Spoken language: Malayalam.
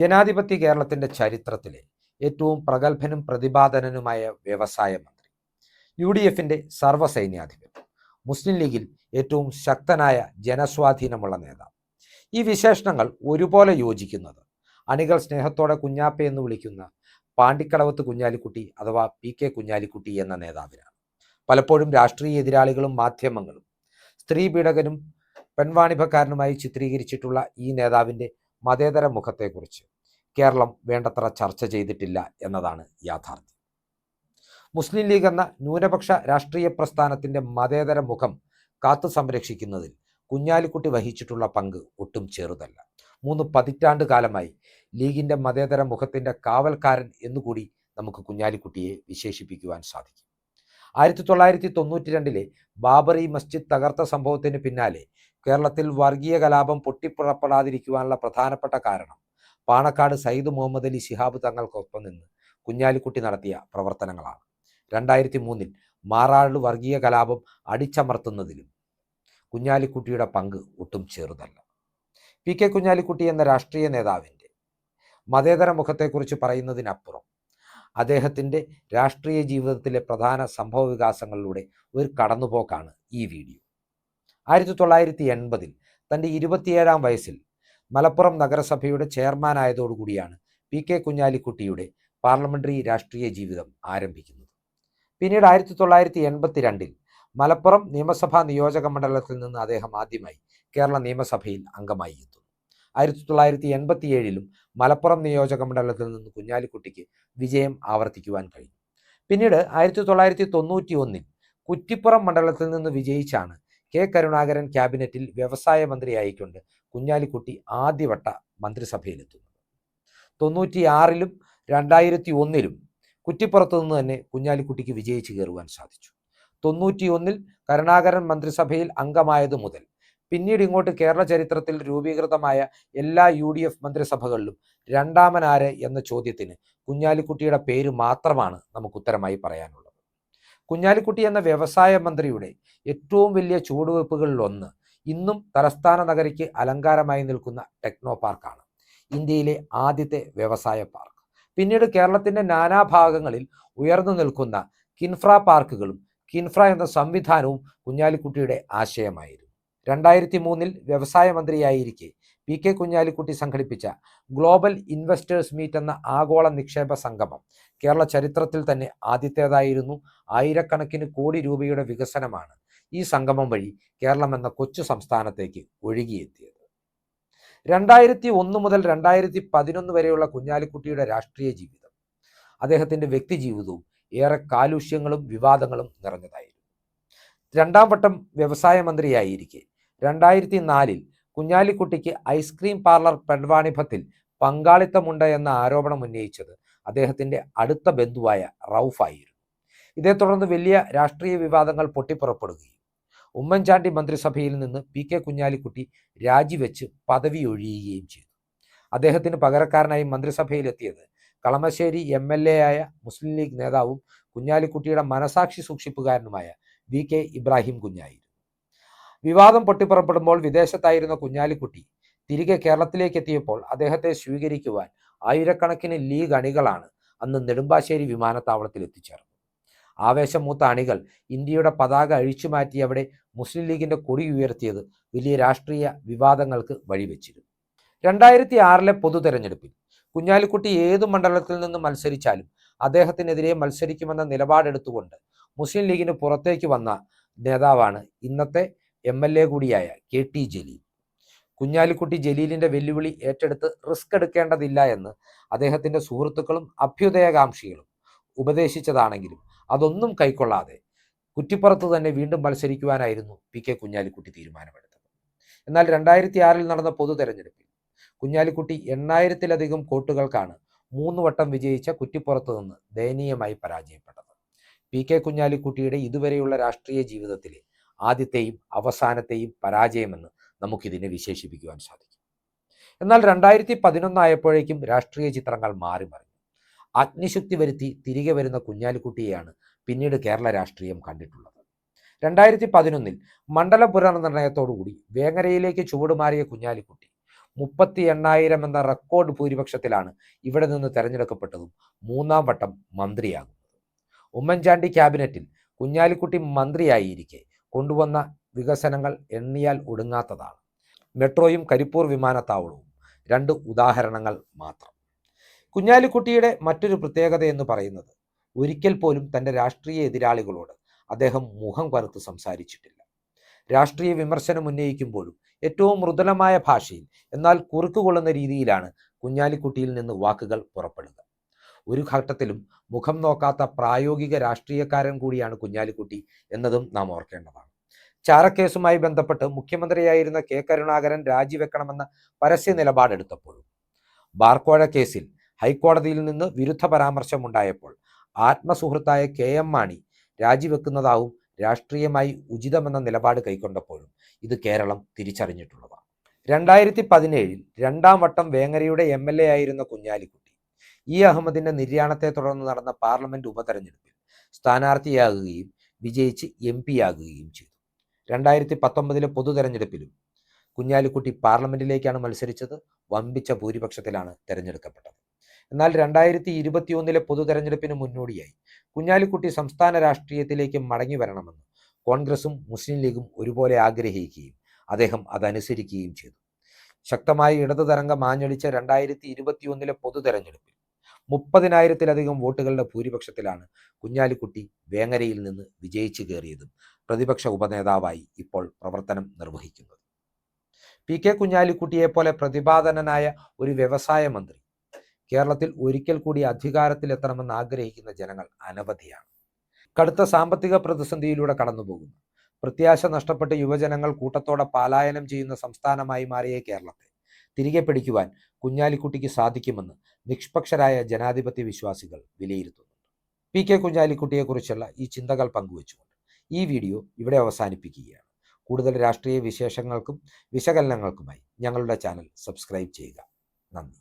ജനാധിപത്യ കേരളത്തിന്റെ ചരിത്രത്തിലെ ഏറ്റവും പ്രഗത്ഭനും പ്രതിപാദനനുമായ വ്യവസായ മന്ത്രി. യു ഡി എഫിന്റെ സർവസൈന്യാധിപൻ. മുസ്ലിം ലീഗിൽ ഏറ്റവും ശക്തനായ ജനസ്വാധീനമുള്ള നേതാവ്. ഈ വിശേഷണങ്ങൾ ഒരുപോലെ യോജിക്കുന്നത് അണികൾ സ്നേഹത്തോടെ കുഞ്ഞാപ്പ എന്ന് വിളിക്കുന്ന പാണ്ടിക്കടവത്ത് കുഞ്ഞാലിക്കുട്ടി അഥവാ പി കെ കുഞ്ഞാലിക്കുട്ടി എന്ന നേതാവിനാണ്. പലപ്പോഴും രാഷ്ട്രീയ എതിരാളികളും മാധ്യമങ്ങളും സ്ത്രീ പീഡകനും പെൺവാണിഭക്കാരനുമായി ചിത്രീകരിച്ചിട്ടുള്ള ഈ നേതാവിന്റെ മതേതര മുഖത്തെക്കുറിച്ച് കേരളം വേണ്ടത്ര ചർച്ച ചെയ്തിട്ടില്ല എന്നതാണ് യാഥാർത്ഥ്യം. മുസ്ലിം ലീഗ് എന്ന ന്യൂനപക്ഷ രാഷ്ട്രീയ പ്രസ്ഥാനത്തിന്റെ മതേതര മുഖം കാത്തു സംരക്ഷിക്കുന്നതിൽ കുഞ്ഞാലിക്കുട്ടി വഹിച്ചിട്ടുള്ള പങ്ക് ഒട്ടും ചെറുതല്ല. മൂന്ന് പതിറ്റാണ്ട് കാലമായി ലീഗിന്റെ മതേതര മുഖത്തിന്റെ കാവൽക്കാരൻ എന്നുകൂടി നമുക്ക് കുഞ്ഞാലിക്കുട്ടിയെ വിശേഷിപ്പിക്കുവാൻ സാധിക്കും. ആയിരത്തി തൊള്ളായിരത്തി തൊണ്ണൂറ്റി രണ്ടിലെ ബാബറി മസ്ജിദ് തകർത്ത സംഭവത്തിന് പിന്നാലെ കേരളത്തിൽ വർഗീയ കലാപം പൊട്ടിപ്പുറപ്പെടാതിരിക്കുവാനുള്ള പ്രധാനപ്പെട്ട കാരണം പാണക്കാട് സയ്യിദ് മുഹമ്മദ് അലി ശിഹാബ് തങ്ങൾക്കൊപ്പം നിന്ന് കുഞ്ഞാലിക്കുട്ടി നടത്തിയ പ്രവർത്തനങ്ങളാണ്. രണ്ടായിരത്തി മൂന്നിൽ മാറാട് വർഗീയ കലാപം അടിച്ചമർത്തുന്നതിലും കുഞ്ഞാലിക്കുട്ടിയുടെ പങ്ക് ഒട്ടും ചെറുതല്ല. പി കെ കുഞ്ഞാലിക്കുട്ടി എന്ന രാഷ്ട്രീയ നേതാവിന്റെ മതേതര മുഖത്തെക്കുറിച്ച് പറയുന്നതിനപ്പുറം അദ്ദേഹത്തിന്റെ രാഷ്ട്രീയ ജീവിതത്തിലെ പ്രധാന സംഭവ വികാസങ്ങളിലൂടെ ഒരു കടന്നുപോക്കാണ് ഈ വീഡിയോ. ആയിരത്തി തൊള്ളായിരത്തി എൺപതിൽ തന്റെ ഇരുപത്തിയേഴാം വയസ്സിൽ മലപ്പുറം നഗരസഭയുടെ ചെയർമാൻ ചെയർമാനായതോടുകൂടിയാണ് പി കെ കുഞ്ഞാലിക്കുട്ടിയുടെ പാർലമെന്ററി രാഷ്ട്രീയ ജീവിതം ആരംഭിക്കുന്നത്. പിന്നീട് ആയിരത്തി തൊള്ളായിരത്തി എൺപത്തി രണ്ടിൽ മലപ്പുറം നിയമസഭാ നിയോജക മണ്ഡലത്തിൽ നിന്ന് അദ്ദേഹം ആദ്യമായി കേരള നിയമസഭയിൽ അംഗമായി എത്തുന്നു. ആയിരത്തി തൊള്ളായിരത്തി എൺപത്തി ഏഴിലും മലപ്പുറം നിയോജക മണ്ഡലത്തിൽ നിന്ന് കുഞ്ഞാലിക്കുട്ടിക്ക് വിജയം ആവർത്തിക്കുവാൻ കഴിഞ്ഞു. പിന്നീട് ആയിരത്തി തൊള്ളായിരത്തി തൊണ്ണൂറ്റി ഒന്നിൽ കുറ്റിപ്പുറം മണ്ഡലത്തിൽ നിന്ന് വിജയിച്ചാണ് കെ കരുണാകരൻ ക്യാബിനറ്റിൽ വ്യവസായ മന്ത്രിയായിക്കൊണ്ട് കുഞ്ഞാലിക്കുട്ടി ആദ്യവട്ട മന്ത്രിസഭയിലെത്തുന്നു. തൊണ്ണൂറ്റിയാറിലും രണ്ടായിരത്തി ഒന്നിലും കുറ്റിപ്പുറത്തു നിന്ന് തന്നെ കുഞ്ഞാലിക്കുട്ടിക്ക് വിജയിച്ചു കയറുവാൻ സാധിച്ചു. തൊണ്ണൂറ്റിയൊന്നിൽ കരുണാകരൻ മന്ത്രിസഭയിൽ അംഗമായതു മുതൽ പിന്നീട് ഇങ്ങോട്ട് കേരള ചരിത്രത്തിൽ രൂപീകൃതമായ എല്ലാ യു ഡി എഫ് മന്ത്രിസഭകളിലും രണ്ടാമനാര് എന്ന ചോദ്യത്തിന് കുഞ്ഞാലിക്കുട്ടിയുടെ പേര് മാത്രമാണ് നമുക്ക് ഉത്തരമായി പറയാനുള്ളത്. കുഞ്ഞാലിക്കുട്ടി എന്ന വ്യവസായ മന്ത്രിയുടെ ഏറ്റവും വലിയ ചുവടുവയ്പ്പുകളിൽ ഒന്ന് ഇന്നും തലസ്ഥാന നഗരിക്ക് അലങ്കാരമായി നിൽക്കുന്ന ടെക്നോ പാർക്കാണ്. ഇന്ത്യയിലെ ആദ്യത്തെ വ്യവസായ പാർക്ക്. പിന്നീട് കേരളത്തിന്റെ നാനാഭാഗങ്ങളിൽ ഉയർന്നു നിൽക്കുന്ന കിൻഫ്ര പാർക്കുകളും കിൻഫ്ര എന്ന സംവിധാനവും കുഞ്ഞാലിക്കുട്ടിയുടെ ആശയമായിരുന്നു. രണ്ടായിരത്തി മൂന്നിൽ വ്യവസായ മന്ത്രിയായിരിക്കെ പി കെ കുഞ്ഞാലിക്കുട്ടി സംഘടിപ്പിച്ച ഗ്ലോബൽ ഇൻവെസ്റ്റേഴ്സ് മീറ്റ് എന്ന ആഗോള നിക്ഷേപ സംഗമം കേരള ചരിത്രത്തിൽ തന്നെ ആദ്യത്തേതായിരുന്നു. ആയിരക്കണക്കിന് കോടി രൂപയുടെ വികസനമാണ് ഈ സംഗമം വഴി കേരളം എന്ന കൊച്ചു സംസ്ഥാനത്തേക്ക് ഒഴുകിയെത്തിയത്. രണ്ടായിരത്തി ഒന്ന് മുതൽ രണ്ടായിരത്തി പതിനൊന്ന് വരെയുള്ള കുഞ്ഞാലിക്കുട്ടിയുടെ രാഷ്ട്രീയ ജീവിതം അദ്ദേഹത്തിന്റെ വ്യക്തിജീവിതവും ഏറെ കാലുഷ്യങ്ങളും വിവാദങ്ങളും നിറഞ്ഞതായിരുന്നു. രണ്ടാം വട്ടം വ്യവസായ മന്ത്രിയായിരിക്കെ രണ്ടായിരത്തി നാലിൽ കുഞ്ഞാലിക്കുട്ടിക്ക് ഐസ്ക്രീം പാർലർ പെൺവാണിഭത്തിൽ പങ്കാളിത്തമുണ്ട് എന്ന ആരോപണം ഉന്നയിച്ചത് അദ്ദേഹത്തിന്റെ അടുത്ത ബന്ധുവായ റൌഫായിരുന്നു ഇതേ തുടർന്ന് വലിയ രാഷ്ട്രീയ വിവാദങ്ങൾ പൊട്ടിപ്പുറപ്പെടുകയും ഉമ്മൻചാണ്ടി മന്ത്രിസഭയിൽ നിന്ന് പി കെ കുഞ്ഞാലിക്കുട്ടി രാജിവെച്ച് പദവി ഒഴിയുകയും ചെയ്തു. അദ്ദേഹത്തിന് പകരക്കാരനായി മന്ത്രിസഭയിലെത്തിയത് കളമശ്ശേരി എം എൽ എ ആയ മുസ്ലിം ലീഗ് നേതാവും കുഞ്ഞാലിക്കുട്ടിയുടെ മനസാക്ഷി സൂക്ഷിപ്പുകാരനുമായ വി കെ ഇബ്രാഹിം കുഞ്ഞായിരുന്നു. വിവാദം പൊട്ടിപ്പുറപ്പെടുമ്പോൾ വിദേശത്തായിരുന്ന കുഞ്ഞാലിക്കുട്ടി തിരികെ കേരളത്തിലേക്ക് എത്തിയപ്പോൾ അദ്ദേഹത്തെ സ്വീകരിക്കുവാൻ ആയിരക്കണക്കിന് ലീഗ് അണികളാണ് അന്ന് നെടുമ്പാശ്ശേരി വിമാനത്താവളത്തിൽ എത്തിച്ചേർന്നത്. ആവേശമൂത്ത അണികൾ ഇന്ത്യയുടെ പതാക അഴിച്ചുമാറ്റി അവിടെ മുസ്ലിം ലീഗിന്റെ കൊടി ഉയർത്തിയത് വലിയ രാഷ്ട്രീയ വിവാദങ്ങൾക്ക് വഴിവെച്ചിരുന്നു. രണ്ടായിരത്തി ആറിലെ പൊതു തെരഞ്ഞെടുപ്പിൽ കുഞ്ഞാലിക്കുട്ടി ഏത് മണ്ഡലത്തിൽ നിന്ന് മത്സരിച്ചാലും അദ്ദേഹത്തിനെതിരെ മത്സരിക്കുമെന്ന നിലപാടെടുത്തുകൊണ്ട് മുസ്ലിം ലീഗിന് പുറത്തേക്ക് വന്ന നേതാവാണ് ഇന്നത്തെ എം എൽ എ കൂടിയായ കെ ടി ജലീൽ. കുഞ്ഞാലിക്കുട്ടി ജലീലിന്റെ വെല്ലുവിളി ഏറ്റെടുത്ത് റിസ്ക് എടുക്കേണ്ടതില്ല എന്ന് അദ്ദേഹത്തിന്റെ സുഹൃത്തുക്കളും അഭ്യുദയകാംക്ഷികളും ഉപദേശിച്ചതാണെങ്കിലും അതൊന്നും കൈക്കൊള്ളാതെ കുറ്റിപ്പുറത്ത് തന്നെ വീണ്ടും മത്സരിക്കുവാനായിരുന്നു പി കെ കുഞ്ഞാലിക്കുട്ടി തീരുമാനമെടുത്തത്. എന്നാൽ രണ്ടായിരത്തി ആറിൽ നടന്ന പൊതു തെരഞ്ഞെടുപ്പിൽ കുഞ്ഞാലിക്കുട്ടി എണ്ണായിരത്തിലധികം കോട്ടുകൾക്കാണ് മൂന്ന് വട്ടം വിജയിച്ച കുറ്റിപ്പുറത്ത് നിന്ന് ദയനീയമായി പരാജയപ്പെട്ടത്. പി കെ കുഞ്ഞാലിക്കുട്ടിയുടെ ഇതുവരെയുള്ള രാഷ്ട്രീയ ജീവിതത്തിലെ ആദ്യത്തെയും അവസാനത്തെയും പരാജയമെന്ന് നമുക്കിതിനെ വിശേഷിപ്പിക്കുവാൻ സാധിക്കും. എന്നാൽ രണ്ടായിരത്തി പതിനൊന്നായപ്പോഴേക്കും രാഷ്ട്രീയ ചിത്രങ്ങൾ മാറി മറിഞ്ഞു. അഗ്നിശുക്തി വരുത്തി തിരികെ വരുന്ന കുഞ്ഞാലിക്കുട്ടിയെയാണ് പിന്നീട് കേരള രാഷ്ട്രീയം കണ്ടിട്ടുള്ളത്. രണ്ടായിരത്തി പതിനൊന്നിൽ മണ്ഡല പുനർനിർണയത്തോടുകൂടി വേങ്ങരയിലേക്ക് ചുവടുമാറിയ കുഞ്ഞാലിക്കുട്ടി മുപ്പത്തി എണ്ണായിരം എന്ന റെക്കോർഡ് ഭൂരിപക്ഷത്തിലാണ് ഇവിടെ നിന്ന് തെരഞ്ഞെടുക്കപ്പെട്ടതും മൂന്നാം വട്ടം മന്ത്രിയാകുന്നത്. ഉമ്മൻചാണ്ടി ക്യാബിനറ്റിൽ കുഞ്ഞാലിക്കുട്ടി മന്ത്രിയായിരിക്കെ കൊണ്ടുവന്ന വികസനങ്ങൾ എണ്ണിയാൽ ഒടുങ്ങാത്തതാണ്. മെട്രോയും കരിപ്പൂർ വിമാനത്താവളവും രണ്ട് ഉദാഹരണങ്ങൾ മാത്രം. കുഞ്ഞാലിക്കുട്ടിയുടെ മറ്റൊരു പ്രത്യേകത എന്ന് പറയുന്നത് ഒരിക്കൽ പോലും തന്റെ രാഷ്ട്രീയ എതിരാളികളോട് അദ്ദേഹം മുഖം കറുത്ത് സംസാരിച്ചിട്ടില്ല. രാഷ്ട്രീയ വിമർശനം ഉന്നയിക്കുമ്പോഴും ഏറ്റവും മൃദുലമായ ഭാഷയിൽ എന്നാൽ കുറുക്കുകൊള്ളുന്ന രീതിയിലാണ് കുഞ്ഞാലിക്കുട്ടിയിൽ നിന്ന് വാക്കുകൾ പുറപ്പെടുക. ഒരു ഘട്ടത്തിലും മുഖം നോക്കാത്ത പ്രായോഗിക രാഷ്ട്രീയക്കാരൻ കൂടിയാണ് കുഞ്ഞാലിക്കുട്ടി എന്നതും നാം ഓർക്കേണ്ടതാണ്. ചാരക്കേസുമായി ബന്ധപ്പെട്ട് മുഖ്യമന്ത്രിയായിരുന്ന കെ കരുണാകരൻ രാജിവെക്കണമെന്ന പരസ്യ നിലപാടെടുത്തപ്പോഴും ബാർക്കോഴ കേസിൽ ഹൈക്കോടതിയിൽ നിന്ന് വിരുദ്ധ പരാമർശമുണ്ടായപ്പോൾ ആത്മസുഹൃത്തായ കെ എം മാണി രാജിവെക്കുന്നതാവും രാഷ്ട്രീയമായി ഉചിതമെന്ന നിലപാട് കൈക്കൊണ്ടപ്പോഴും ഇത് കേരളം തിരിച്ചറിഞ്ഞിട്ടുള്ളതാണ്. രണ്ടായിരത്തി പതിനേഴിൽ രണ്ടാം വട്ടം വേങ്ങരയുടെ എം എൽ എ ആയിരുന്ന കുഞ്ഞാലിക്കുട്ടി ഇ അഹമ്മദിന്റെ നിര്യാണത്തെ തുടർന്ന് നടന്ന പാർലമെന്റ് ഉപതെരഞ്ഞെടുപ്പിൽ സ്ഥാനാർത്ഥിയാകുകയും വിജയിച്ച് എം ആകുകയും ചെയ്തു. രണ്ടായിരത്തി പത്തൊമ്പതിലെ പൊതു തെരഞ്ഞെടുപ്പിലും കുഞ്ഞാലിക്കുട്ടി പാർലമെന്റിലേക്കാണ് മത്സരിച്ചത്. വമ്പിച്ച ഭൂരിപക്ഷത്തിലാണ് തെരഞ്ഞെടുക്കപ്പെട്ടത്. എന്നാൽ രണ്ടായിരത്തി ഇരുപത്തിയൊന്നിലെ പൊതു തെരഞ്ഞെടുപ്പിന് മുന്നോടിയായി കുഞ്ഞാലിക്കുട്ടി സംസ്ഥാന രാഷ്ട്രീയത്തിലേക്ക് മടങ്ങി വരണമെന്ന് കോൺഗ്രസും മുസ്ലിം ലീഗും ഒരുപോലെ ആഗ്രഹിക്കുകയും അദ്ദേഹം അതനുസരിക്കുകയും ചെയ്തു. ശക്തമായ ഇടതു തരംഗം ആഞ്ഞടിച്ച രണ്ടായിരത്തി ഇരുപത്തിയൊന്നിലെ പൊതു തെരഞ്ഞെടുപ്പിൽ മുപ്പതിനായിരത്തിലധികം വോട്ടുകളുടെ ഭൂരിപക്ഷത്തിലാണ് കുഞ്ഞാലിക്കുട്ടി വേങ്ങരയിൽ നിന്ന് വിജയിച്ചു കയറിയതും പ്രതിപക്ഷ ഉപനേതാവായി ഇപ്പോൾ പ്രവർത്തനം നിർവഹിക്കുന്നത്. പി കെ കുഞ്ഞാലിക്കുട്ടിയെ പോലെ പ്രതിപാദനനായ ഒരു വ്യവസായ മന്ത്രി കേരളത്തിൽ ഒരിക്കൽ കൂടി അധികാരത്തിലെത്തണമെന്ന് ആഗ്രഹിക്കുന്ന ജനങ്ങൾ അനവധിയാണ്. കടുത്ത സാമ്പത്തിക പ്രതിസന്ധിയിലൂടെ കടന്നുപോകുന്നു. പ്രത്യാശ നഷ്ടപ്പെട്ട് യുവജനങ്ങൾ കൂട്ടത്തോടെ പാലായനം ചെയ്യുന്ന സംസ്ഥാനമായി മാറിയ കേരളത്തെ തിരികെ പിടിക്കുവാൻ കുഞ്ഞാലിക്കുട്ടിക്ക് സാധിക്കുമെന്ന് നിഷ്പക്ഷരായ ജനാധിപത്യ വിശ്വാസികൾ വിലയിരുത്തുന്നുണ്ട് പി കെ കുഞ്ഞാലിക്കുട്ടിയെക്കുറിച്ചുള്ള ഈ ചിന്തകൾ പങ്കുവച്ചുകൊണ്ട് ഈ വീഡിയോ ഇവിടെ അവസാനിപ്പിക്കുകയാണ്. കൂടുതൽ രാഷ്ട്രീയ വിശേഷങ്ങൾക്കും വിശകലനങ്ങൾക്കുമായി ഞങ്ങളുടെ ചാനൽ സബ്സ്ക്രൈബ് ചെയ്യുക. നന്ദി.